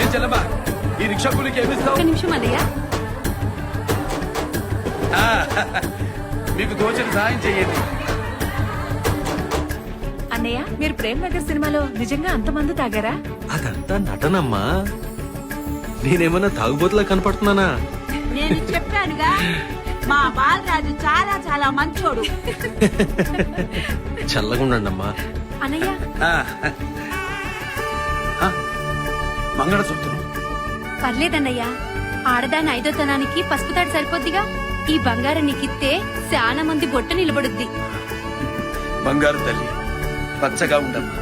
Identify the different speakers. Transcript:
Speaker 1: ఏం చెల్లమ్మా? ఈ రిక్షా కూలికి ఏమిస్తావు
Speaker 2: ఒక్క నిమిషం అన్నయ్య.
Speaker 1: ఆ, మీకు సాయం
Speaker 2: అన్నయ్య మీరు ప్రేమ్ నగర్ సినిమాలో నిజంగా అంతమంది తాగారా?
Speaker 3: అదంతా నటనమ్మా. నేనేమన్నా తాగుబోతులా కనపడుతున్నానా?
Speaker 4: నేను చెప్పానుగా మా బాలరాజు చాలా చాలా మంచోడు.
Speaker 3: చల్లగా ఉండండమ్మా
Speaker 2: అన్నయ్య
Speaker 1: ఆ, మంగళసూత్రం.
Speaker 2: పర్లేదన్నయ్య ఆడదాని ఐదోతనానికి పసుపు తాడు సరిపోద్దిగా? ఈ బంగారం నీకిత్తే చాలా మంది బొట్ట నిలబడుద్ది.
Speaker 1: బంగారు తల్లి పచ్చగా ఉండమ్మా.